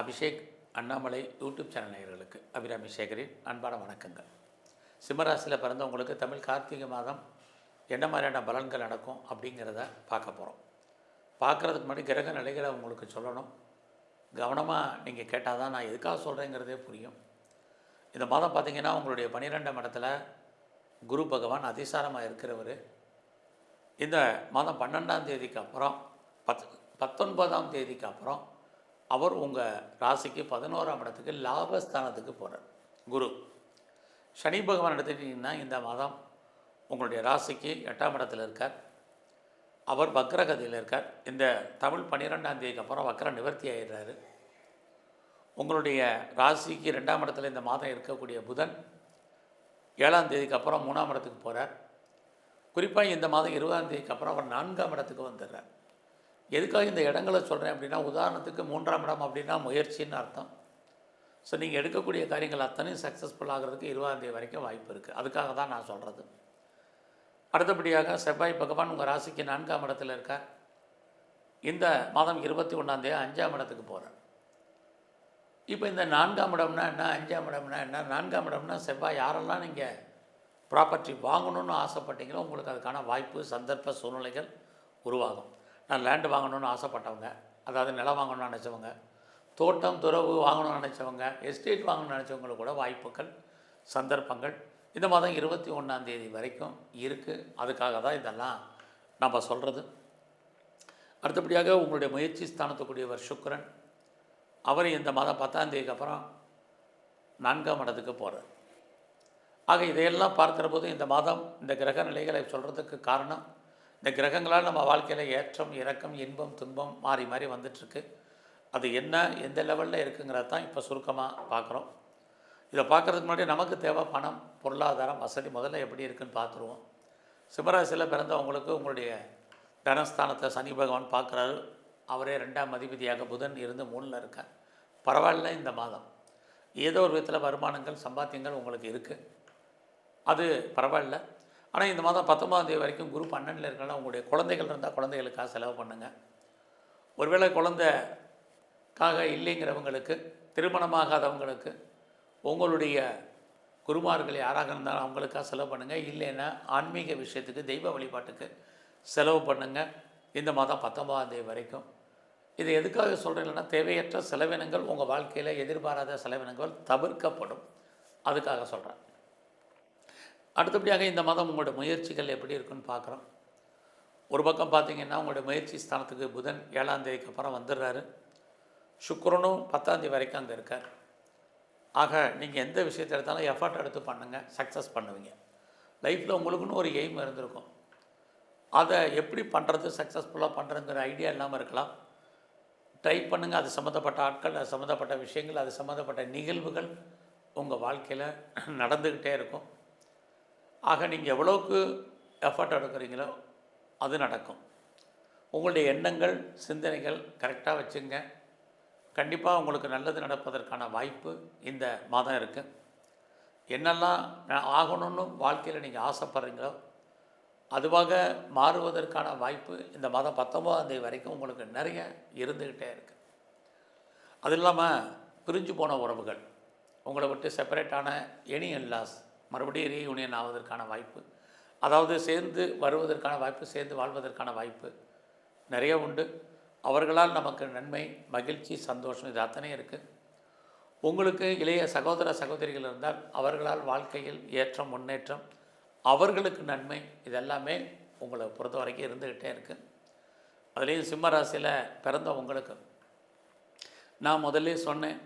Abhishek Annamalai YouTube channel நேயர்களுக்கு அபிராமி சேகரின் அன்பான வணக்கங்கள். சிம்மராசியில் பிறந்தவங்களுக்கு தமிழ் கார்த்திகை மாதம் என்ன மாதிரியான பலன்கள் நடக்கும் அப்படிங்கிறத பார்க்க போகிறோம் பார்க்குறதுக்கு முன்னாடி கிரக நிலைகளை உங்களுக்கு சொல்லணும். கவனமாக நீங்கள் கேட்டால் தான் நான் எதுக்காக சொல்கிறேங்கிறதே புரியும். இந்த மாதம் பார்த்திங்கன்னா உங்களுடைய பன்னிரெண்டாம் இடத்துல குரு பகவான் அதிசாரமாக இருக்கிறவர். இந்த மாதம் பன்னெண்டாம் தேதிக்கு அப்புறம் பத் பத்தொன்பதாம் தேதிக்கு அப்புறம் அவர் உங்கள் ராசிக்கு பதினோராம் இடத்துக்கு லாபஸ்தானத்துக்கு போகிறார் குரு சனி பகவான் எடுத்துக்கிட்டிங்கன்னா இந்த மாதம் உங்களுடைய ராசிக்கு எட்டாம் இடத்துல இருக்கார். அவர் வக்ரகதியில் இருக்கார். இந்த தமிழ் பன்னிரெண்டாம் தேதிக்கு அப்புறம் வக்ர நிவர்த்தி ஆயிடுறாரு. உங்களுடைய ராசிக்கு ரெண்டாம் இடத்துல இந்த மாதம் இருக்கக்கூடிய புதன் ஏழாம் தேதிக்கு அப்புறம் மூணாம் இடத்துக்கு போகிறார் குறிப்பாக இந்த மாதம் இருபதாம் தேதிக்கு அப்புறம் அவர் நான்காம் இடத்துக்கு வந்துடுறார். எதுக்காக இந்த இடங்களை சொல்கிறேன் அப்படின்னா உதாரணத்துக்கு மூன்றாம் இடம் அப்படின்னா முயற்சின்னு அர்த்தம். ஸோ நீங்கள் எடுக்கக்கூடிய காரியங்கள் அத்தனையும் சக்ஸஸ்ஃபுல் ஆகிறதுக்கு இருபதாம் தேதி வரைக்கும் வாய்ப்பு இருக்குது அதுக்காக தான் நான் சொல்கிறது அடுத்தபடியாக செவ்வாய் பகவான் உங்கள் ராசிக்கு நான்காம் இடத்துல இருக்கார். இந்த மாதம் இருபத்தி ஒன்றாந்தேதி அஞ்சாம் இடத்துக்கு போகிறார் இப்போ இந்த நான்காம் இடம்னா என்ன அஞ்சாம் இடம்னா என்ன நான்காம் இடம்னா செவ்வாய் யாரெல்லாம் நீங்கள் ப்ராப்பர்ட்டி வாங்கணும்னு ஆசைப்பட்டீங்களோ உங்களுக்கு அதுக்கான வாய்ப்பு சந்தர்ப்ப சூழ்நிலைகள் உருவாகும். நான் லேண்டு வாங்கணும்னு ஆசைப்பட்டவங்க. அதாவது நிலம் வாங்கணும்னு நினச்சவங்க. தோட்டம் துறவு வாங்கணும்னு நினச்சவங்க. எஸ்டேட் வாங்கணும்னு நினச்சவங்களுக்கு கூட வாய்ப்புகள் சந்தர்ப்பங்கள். இந்த மாதம் இருபத்தி ஒன்றாம் தேதி வரைக்கும் இருக்குது அதுக்காக தான் இதெல்லாம் நம்ம சொல்கிறது அடுத்தபடியாக உங்களுடைய முயற்சி ஸ்தானத்துக்குரியவர் சுக்கரன். அவர் இந்த மாதம் பத்தாம் தேதிக்கு அப்புறம் நான்காம் இடத்துக்கு போகிறார் ஆக இதையெல்லாம் பார்க்குற போது இந்த மாதம் இந்த கிரக நிலைகளை சொல்கிறதுக்கு காரணம் இந்த கிரகங்களால் நம்ம வாழ்க்கையில் ஏற்றம் இறக்கம் இன்பம் துன்பம் மாறி மாறி வந்துட்டுருக்கு. அது என்ன எந்த லெவலில் இருக்குங்கிறத தான் இப்போ சுருக்கமாக பார்க்குறோம். இதை பார்க்குறதுக்கு முன்னாடி நமக்கு தேவை பணம் பொருளாதாரம் வசதி முதல்ல எப்படி இருக்குன்னு பார்த்துருவோம். சிம்மராசியில் பிறந்தவங்களுக்கு உங்களுடைய தனஸ்தானத்தை சனி பகவான் பார்க்குறாரு. அவரே ரெண்டாம் அதிபதியாக புதன் இருந்து மூணில் இருக்கார். பரவாயில்ல இந்த மாதம். ஏதோ ஒரு விதத்தில் வருமானங்கள் சம்பாத்தியங்கள் உங்களுக்கு இருக்குது அது பரவாயில்ல. ஆனால் இந்த மாதம் பத்தொன்பதாம் தேதி வரைக்கும் குரு பன்னெண்டில் இருக்கலாம் உங்களுடைய குழந்தைகள் இருந்தால் குழந்தைகளுக்காக செலவு பண்ணுங்கள் ஒருவேளை குழந்தைக்காக இல்லைங்கிறவங்களுக்கு திருமணமாகாதவங்களுக்கு உங்களுடைய குருமார்கள் யாராக இருந்தாலும் அவங்களுக்காக செலவு பண்ணுங்கள் இல்லைன்னா ஆன்மீக விஷயத்துக்கு தெய்வ வழிபாட்டுக்கு செலவு பண்ணுங்கள் இந்த மாதம் பத்தொன்பதாம் தேதி வரைக்கும். இது எதுக்காக சொல்கிறீங்கன்னா தேவையற்ற செலவினங்கள் உங்கள் வாழ்க்கையில் எதிர்பாராத செலவினங்கள் தவிர்க்கப்படும். அதுக்காக சொல்கிறேன் அடுத்தபடியாக இந்த மாதம் உங்களோட முயற்சிகள் எப்படி இருக்குன்னு பார்க்குறோம். ஒரு பக்கம் பார்த்தீங்கன்னா உங்களுடைய முயற்சி ஸ்தானத்துக்கு புதன் ஏழாம் தேதிக்கு அப்புறம் வந்துடுறாரு. சுக்கரனும் பத்தாம் தேதி வரைக்கும் அங்கே இருக்கார். ஆக நீங்கள் எந்த விஷயத்தை எடுத்தாலும் எஃபர்ட் எடுத்து பண்ணுங்கள் சக்ஸஸ் பண்ணுவீங்க. லைஃப்பில் உங்களுக்குன்னு ஒரு எய்ம் இருந்திருக்கும். அதை எப்படி பண்ணுறது சக்ஸஸ்ஃபுல்லாக பண்ணுறதுங்கிற ஐடியா இல்லாமல் இருக்கலாம். ட்ரை பண்ணுங்கள் அது சம்மந்தப்பட்ட ஆட்கள் அது சம்மந்தப்பட்ட விஷயங்கள் அது சம்மந்தப்பட்ட நிகழ்வுகள் உங்கள் வாழ்க்கையில் நடந்துக்கிட்டே இருக்கும். ஆக நீங்கள் எவ்வளோக்கு எஃபர்ட் எடுக்கிறீங்களோ அது நடக்கும். உங்களுடைய எண்ணங்கள் சிந்தனைகள் கரெக்டாக வச்சுங்க. கண்டிப்பாக உங்களுக்கு நல்லது நடப்பதற்கான வாய்ப்பு இந்த மாதம் இருக்குது என்னெல்லாம் ஆகணும்னு வாழ்க்கையில் நீங்கள் ஆசைப்படுறீங்களோ அதுவாக மாறுவதற்கான வாய்ப்பு இந்த மாதம் பத்தொம்போதாம் தேதி வரைக்கும் உங்களுக்கு நிறைய இருந்துக்கிட்டே இருக்குது அது இல்லாமல் பிரிஞ்சு போன உறவுகள் உங்களை விட்டு செப்பரேட்டான எனி லாஸ் மறுபடியும் ரீயூனியன் ஆவதற்கான வாய்ப்பு. அதாவது சேர்ந்து வருவதற்கான வாய்ப்பு சேர்ந்து வாழ்வதற்கான வாய்ப்பு நிறைய உண்டு. அவர்களால் நமக்கு நன்மை மகிழ்ச்சி சந்தோஷம் இது அத்தனை இருக்குது உங்களுக்கு இளைய சகோதர சகோதரிகள் இருந்தால் அவர்களால் வாழ்க்கையில் ஏற்றம் முன்னேற்றம் அவர்களுக்கு நன்மை இதெல்லாமே உங்களை பொறுத்த வரைக்கும் இருந்துக்கிட்டே இருக்குது அதுலேயும் சிம்ம ராசியில் பிறந்த உங்களுக்கு. நான் முதல்ல சொன்னேன்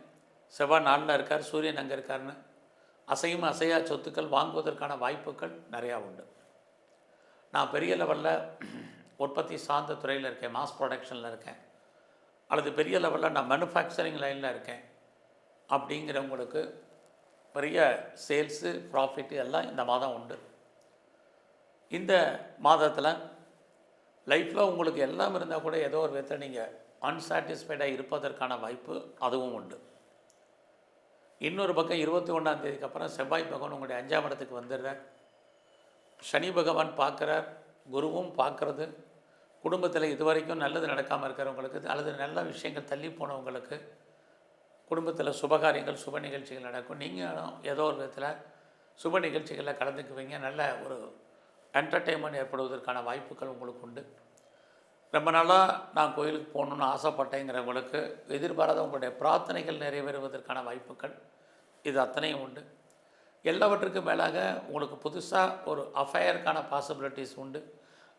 செவ்வாய் நாளில் இருக்கார் சூரியன் அங்கே இருக்காருன்னு. அசையும் அசையா சொத்துக்கள் வாங்குவதற்கான வாய்ப்புகள் நிறையா உண்டு. நான் பெரிய லெவலில் உற்பத்தி சார்ந்த துறையில் இருக்கேன் மாஸ் ப்ரொடக்ஷனில் இருக்கேன். அல்லது பெரிய லெவலில் நான் மேனுஃபேக்சரிங் லைனில் இருக்கேன். அப்படிங்கிறவங்களுக்கு பெரிய சேல்ஸு ப்ராஃபிட்டு எல்லாம் இந்த மாதம் உண்டு. இந்த மாதத்தில் லைஃப்பில் உங்களுக்கு எல்லாம் இருந்தால் கூட ஏதோ ஒரு விதத்தில் நீங்கள் அன்சாட்டிஸ்ஃபைடாக இருப்பதற்கான வாய்ப்பு அதுவும் உண்டு. இன்னொரு பக்கம் இருபத்தி ஒன்றாம் தேதிக்கு அப்புறம் செவ்வாய் பகவான் உங்களுடைய அஞ்சாம் இடத்துக்கு வந்துடுறார். சனி பகவான் பார்க்குறார் குருவும் பார்க்குறது. குடும்பத்தில் இதுவரைக்கும் நல்லது நடக்காமல் இருக்கிறவங்களுக்கு அல்லது நல்ல விஷயங்கள் தள்ளி போனவங்களுக்கு குடும்பத்தில் சுபகாரியங்கள் சுப நிகழ்ச்சிகள் நடக்கும். நீங்களும் ஏதோ ஒரு விதத்தில் சுப நிகழ்ச்சிகளில் கலந்துக்குவீங்க. நல்ல ஒரு என்டர்டெயின்மெண்ட் ஏற்படுவதற்கான வாய்ப்புகள் உங்களுக்கு உண்டு. ரொம்ப நாளாக நான் கோயிலுக்கு போகணுன்னு ஆசைப்பட்டேங்கிறவங்களுக்கு எதிர்பாராத உங்களுடைய பிரார்த்தனைகள் நிறைவேறுவதற்கான வாய்ப்புகள் இது அத்தனையும் உண்டு. எல்லாவற்றுக்கும் மேலாக உங்களுக்கு புதுசாக ஒரு அஃபையருக்கான பாசிபிலிட்டிஸ் உண்டு.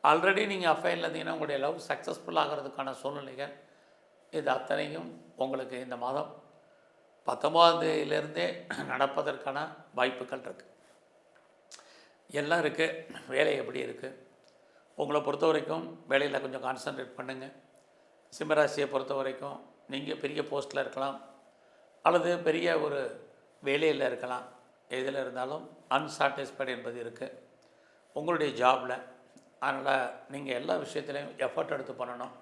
ஆல்ரெடி நீங்கள் அஃபையரில் இருந்தீங்கன்னா உங்களுடைய லவ் சக்ஸஸ்ஃபுல் ஆகிறதுக்கான சூழ்நிலைகள் இது அத்தனையும் உங்களுக்கு இந்த மாதம் பத்தொம்பதாம் நடப்பதற்கான வாய்ப்புகள் இருக்குது எல்லாம் இருக்குது வேலை எப்படி இருக்குது உங்களை பொறுத்த வரைக்கும் வேலையில் கொஞ்சம் கான்சன்ட்ரேட் பண்ணுங்கள் சிம்மராசியை பொறுத்த வரைக்கும் நீங்கள் பெரிய போஸ்ட்டில் இருக்கலாம். அல்லது பெரிய ஒரு வேலையில் இருக்கலாம். எதில் இருந்தாலும் அன்சாட்டிஸ்ஃபைடு என்பது இருக்குது உங்களுடைய ஜாபில் அதனால் நீங்கள் எல்லா விஷயத்துலையும் எஃபர்ட் எடுத்து பண்ணணும்.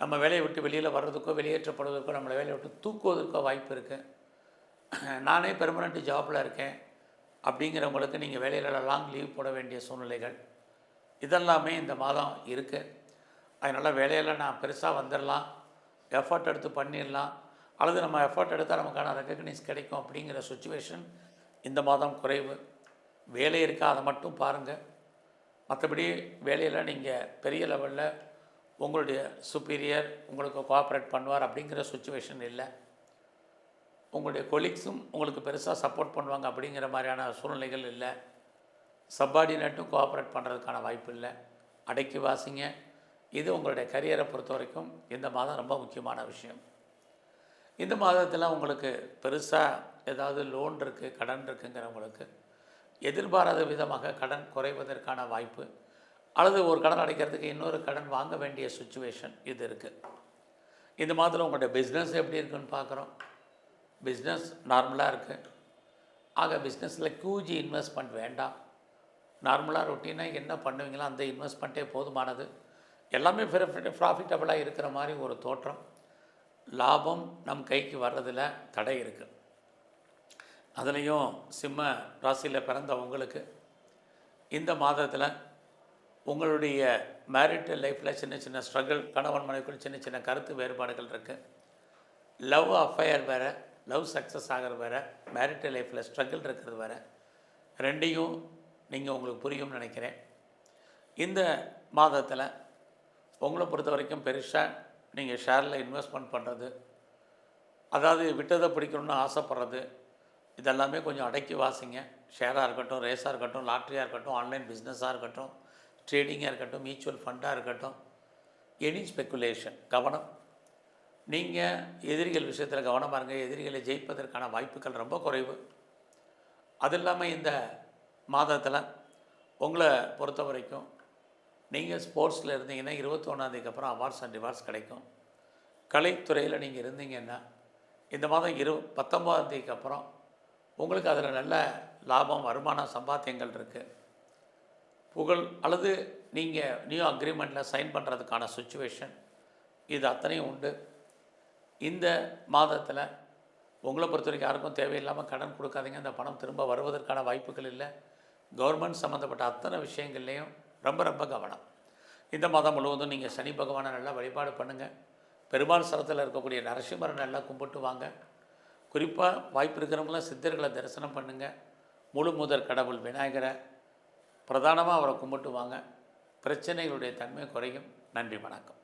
நம்ம வேலையை விட்டு வெளியில் வர்றதுக்கோ வெளியேற்றப்படுவதற்கோ நம்மளை வேலையை விட்டு தூக்குவதற்கோ வாய்ப்பு இருக்குது நானே பெர்மனண்ட் ஜாபில் இருக்கேன். அப்படிங்கிறவங்களுக்கு நீங்கள் வேலையில் லாங் லீவ் போட வேண்டிய சூழ்நிலைகள். இதெல்லாமே இந்த மாதம் இருக்குது அதனால் வேலையில் நான் பெருசாக வந்துடலாம் எஃபர்ட் எடுத்து பண்ணிடலாம் அல்லது நம்ம எஃபர்ட் எடுத்தால் நமக்கான ரெக்கக்னைஸ் கிடைக்கும் அப்படிங்கிற சுச்சுவேஷன் இந்த மாதம் குறைவு. வேலை இருக்கா அதை மட்டும் பாருங்கள் மற்றபடி வேலையில் நீங்கள் பெரிய லெவலில் உங்களுடைய சுப்பீரியர் உங்களுக்கு கோஆப்ரேட் பண்ணுவார் அப்படிங்கிற சுச்சுவேஷன் இல்லை. உங்களுடைய கொலீக்ஸும் உங்களுக்கு பெருசாக சப்போர்ட் பண்ணுவாங்க அப்படிங்கிற மாதிரியான சூழ்நிலைகள் இல்லை. சப்பார்டினேட்டும் கோஆப்ரேட் பண்ணுறதுக்கான வாய்ப்பு இல்லை. அடக்கி வாசிங்க. இது உங்களுடைய கரியரை பொறுத்த வரைக்கும் இந்த மாதம் ரொம்ப முக்கியமான விஷயம். இந்த மாதத்தில் உங்களுக்கு பெருசாக ஏதாவது லோன் இருக்குது கடன் இருக்குங்கிறவங்களுக்கு எதிர்பாராத விதமாக கடன் குறைவதற்கான வாய்ப்பு அல்லது ஒரு கடன் அடைக்கிறதுக்கு இன்னொரு கடன் வாங்க வேண்டிய சுச்சுவேஷன் இது இருக்குது இந்த மாதத்தில் உங்களுடைய பிஸ்னஸ் எப்படி இருக்குன்னு பார்க்குறோம் பிஸ்னஸ் நார்மலாக இருக்குது ஆக பிஸ்னஸில் கியூஜி இன்வெஸ்ட்மெண்ட் வேண்டாம். நார்மலாக ரொட்டீனாக என்ன பண்ணுவீங்களோ அந்த இன்வெஸ்ட்மெண்ட்டே போதுமானது. எல்லாமே ப்ராஃபிட்டபுளாக இருக்கிற மாதிரி ஒரு தோற்றம். லாபம் நம் கைக்கு வர்றதில் தடை இருக்குது அதுலேயும் சிம்ம ராசியில் பிறந்த உங்களுக்கு இந்த மாதத்தில் உங்களுடைய மேரிட்டல் லைஃப்பில் சின்ன சின்ன ஸ்ட்ரகிள் கணவன் மனைவிக்குள் சின்ன சின்ன கருத்து வேறுபாடுகள் இருக்குது லவ் அஃபயர் வேறு லவ் சக்ஸஸ் ஆகிறது வேறு மேரிட்டல் லைஃப்பில் ஸ்ட்ரகிள் இருக்கிறது வேறு. ரெண்டையும் நீங்கள் உங்களுக்கு புரியும்னு நினைக்கிறேன். இந்த மாதத்தில் உங்களை பொறுத்த வரைக்கும் பெருசாக நீங்கள் ஷேரில் இன்வெஸ்ட்மெண்ட் பண்ணுறது அதாவது விட்டதை பிடிக்கணும்னு ஆசைப்பட்றது இதெல்லாமே கொஞ்சம் அடக்கி வாசிங்க. ஷேராக இருக்கட்டும் ரேஸாக இருக்கட்டும் லாட்ரியாக இருக்கட்டும் ஆன்லைன் பிஸ்னஸாக இருக்கட்டும் ட்ரேடிங்காக இருக்கட்டும் மியூச்சுவல் ஃபண்டாக இருக்கட்டும் எனி ஸ்பெக்குலேஷன் கவனம். நீங்கள் எதிரிகள் விஷயத்தில் கவனமாக இருங்க. எதிரிகளை ஜெயிப்பதற்கான வாய்ப்புகள் ரொம்ப குறைவு. அது இல்லாமல் இந்த மாதத்தில் உங்களை பொறுத்த வரைக்கும் நீங்கள் ஸ்போர்ட்ஸில் இருந்தீங்கன்னா இருபத்தி அப்புறம் அவார்ட்ஸ் அண்ட் ரிவார்ட்ஸ் கிடைக்கும். கலைத்துறையில் நீங்கள் இருந்தீங்கன்னா இந்த மாதம் இரு பத்தொம்போதாந்தேதிக்கு அப்புறம் உங்களுக்கு அதில் நல்ல லாபம் வருமானம் சம்பாத்தியங்கள் இருக்குது புகழ் அல்லது நீங்கள் நியூ அக்ரிமெண்ட்டில் சைன் பண்ணுறதுக்கான சுச்சுவேஷன் இது அத்தனையும் உண்டு. இந்த மாதத்தில் உங்களை பொறுத்த வரைக்கும் யாருக்கும் தேவையில்லாமல் கடன் கொடுக்காதீங்க. அந்த பணம் திரும்ப வருவதற்கான வாய்ப்புகள் இல்லை. கவர்மெண்ட் சம்மந்தப்பட்ட அத்தனை விஷயங்கள்லேயும் ரொம்ப ரொம்ப கவனம். இந்த மாதம் முழுவதும் நீங்கள் சனி பகவானை நல்லா வழிபாடு பண்ணுங்கள் பெருமாள் சரத்தில் இருக்கக்கூடிய நரசிம்மரை நல்லா கும்பிட்டு வாங்க. குறிப்பாக வாய்ப்பு இருக்கிறவங்களாம் சித்தர்களை தரிசனம் பண்ணுங்கள் முழு முதற் கடவுள் விநாயகரை பிரதானமாக அவரை கும்பிட்டு வாங்க. பிரச்சனைகளுடைய தன்மை குறையும். நன்றி வணக்கம்.